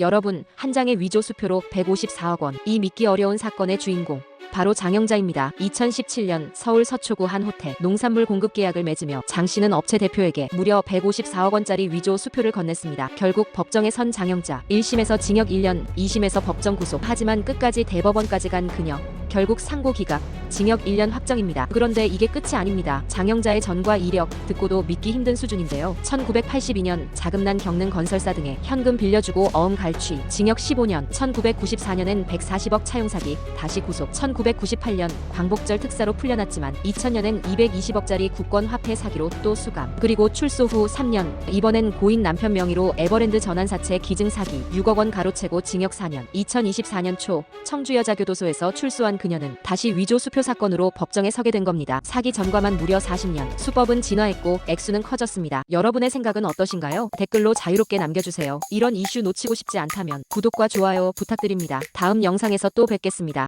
여러분, 한 장의 위조 수표로 154억 원. 이 믿기 어려운 사건의 주인공. 바로 장영자입니다. 2017년 서울 서초구 한 호텔 농산물 공급 계약을 맺으며 장 씨는 업체 대표에게 무려 154억 원짜리 위조 수표를 건넸습니다. 결국 법정에 선 장영자 1심에서 징역 1년, 2심에서 법정 구속. 하지만 끝까지 대법원까지 간 그녀. 결국 상고 기각, 징역 1년 확정입니다. 그런데 이게 끝이 아닙니다. 장영자의 전과 이력 듣고도 믿기 힘든 수준인데요. 1982년 자금난 겪는 건설사 등에 현금 빌려주고 어음 갈취, 징역 15년. 1994년엔 140억 차용 사기, 다시 구속. 1998년 광복절 특사로 풀려났지만 2000년엔 220억짜리 국권 화폐 사기로 또 수감. 그리고 출소 후 3년 이번엔 고인 남편 명의로 에버랜드 전환사채 기증 사기 6억 원 가로채고 징역 4년. 2024년 초 청주 여자교도소에서 출소한 그녀는 다시 위조 수표 사건으로 법정에 서게 된 겁니다. 사기 전과만 무려 40년. 수법은 진화했고 액수는 커졌습니다. 여러분의 생각은 어떠신가요? 댓글로 자유롭게 남겨주세요. 이런 이슈 놓치고 싶지 않다면 구독과 좋아요 부탁드립니다. 다음 영상에서 또 뵙겠습니다.